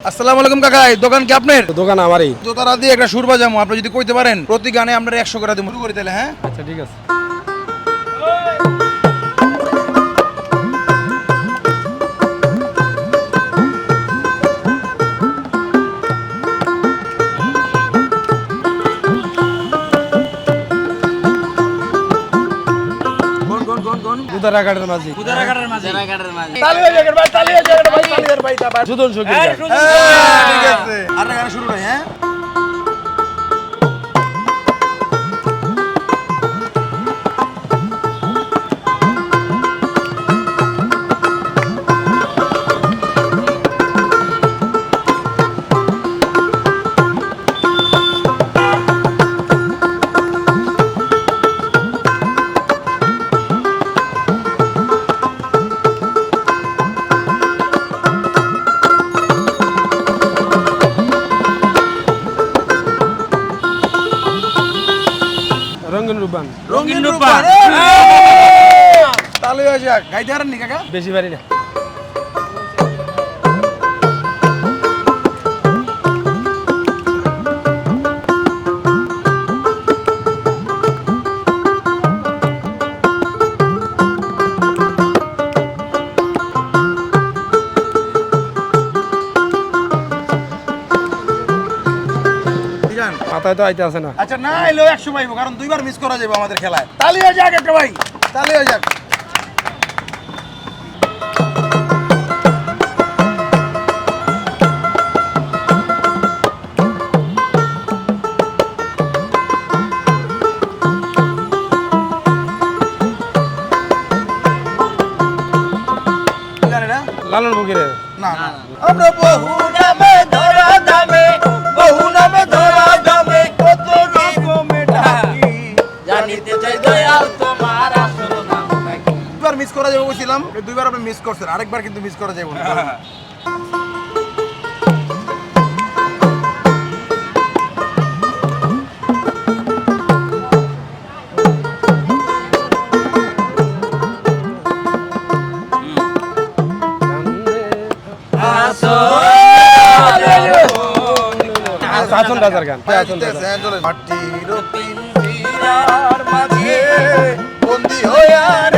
আসসালামু আলাইকুম কাকা দোকান কি আপনার? দোকান আমারই। এই দিয়ে একটা সুর বাজামো আপনি যদি কইতে পারেন প্রতি গানে আমরা একশো করে দিব। শুরু করে তাহলে হ্যাঁ? আচ্ছা ঠিক আছে। কোন কুদারাঘাটের উদারা কুদারাঘাটের মাঝি। তালি হয়ে যাবে ভাই তালি হয়ে যাবে ভাই তালি হয়ে ভাই তারপর সুদন সখী। হ্যাঁ, ঠিক আছে। আর গান শুরু ভাই হ্যাঁ? রূপান। রঙিন রূপা তালি হয়ে। যাক গাইতে পারেন নি কাকা বেশি পারি না। গান মাথায় তো আইতে আছে না। আচ্ছা না এলো একশো পাইবো কারণ দুইবার মিস করা যাবে আমাদের খেলায়। তালি হয়ে যাক একটা ভাই তালি হয়ে যাক? লালন ফকিরে না না। আমরা বহু নামে ধরা দামে বহু দুইবার মিস করা যাবে বলছিলাম দুইবার আপনি মিস করছেন আরেকবার কিন্তু মিস করা যাবে না রাজার গান আসন রাজা মাটির মাঝে বন্দি হইয়া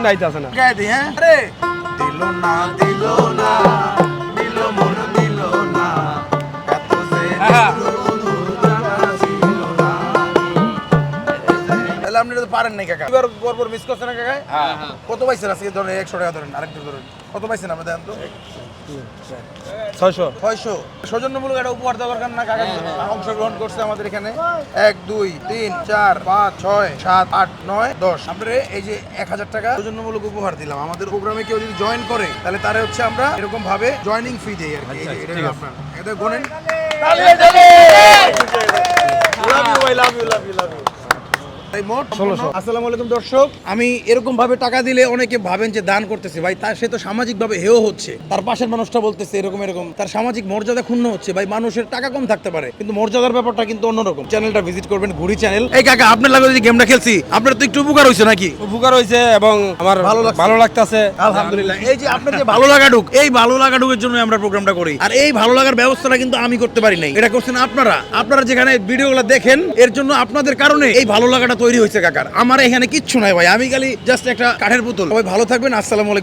কি গান মনে আইতে আছে না। গায়ে দিই হ্যাঁ? আরে! দিল না দিল না। আপনি তো পারেন নাই কাকা। এবার পরপর মিস করছেন না কাকা? কত পাইছেন আজকে? ধরেন একশো টাকা ধরেন আরেকটু ধরেন। কত পাইছেন আমরা দেন তো? ছয়শো। ছয়শো। সৌজন্যমূলক একটা উপহার দেওয়ার দরকার না কাকা অংশগ্রহণ করছে আমাদের এখানে। এক দুই তিন চার পাঁচ ছয় সাত আট নয় দশ। আমরা এই যে এক হাজার টাকা সৌজন্যমূলক উপহার দিলাম। আমাদের প্রোগ্রামে কেউ যদি জয়েন করে তাহলে তারা হচ্ছে আমরা এরকম ভাবে জয়েনিং ফি দিই আর কি। এই যে, এটা হলো আপনার। এটা গোনেন। তাই মোট ষোলোশো। আসসালামু আলাইকুম দর্শক। আমি এরকম ভাবে টাকা দিলে অনেকে ভাবেন যে দান করতেছে। ভাই তার সে তো সামাজিক ভাবে হেও হচ্ছে। তার পাশের মানুষটা বলতেছে এরকম এরকম। তার সামাজিক মর্যাদা ক্ষুণ্ণ হচ্ছে। ভাই মানুষের টাকা কম থাকতে পারে কিন্তু মর্যাদার ব্যাপারটা কিন্তু অন্যরকম। চ্যানেলটা ভিজিট করবেন ঘুরি চ্যানেল। এই কাকা আপনার লাগে যে গেমটা খেলছি। আপনার তো একটু উপকার হয়েছে নাকি? উপকার হয়েছে এবং আমার ভালো ভালো লাগতেছে। আলহামদুলিল্লাহ। এই যে আপনার যে ভালো লাগা ঢুক এই ভালো লাগা ঢুকের জন্য আমরা প্রোগ্রামটা করি। আর এই ভালো লাগার ব্যবস্থাটা কিন্তু আমি করতে পারি নাই। এটা করছেন আপনারা। আপনারা যেখানে ভিডিওগুলো দেখেন এর জন্য আপনাদের কারণে এই ভালো লাগাটা তৈরি হয়েছে, কাকার। আমার এখানে কিচ্ছু নাই ভাই। আমি খালি জাস্ট একটা কাঠের পুতুল ভাই ভালো থাকবেন। আসসালামু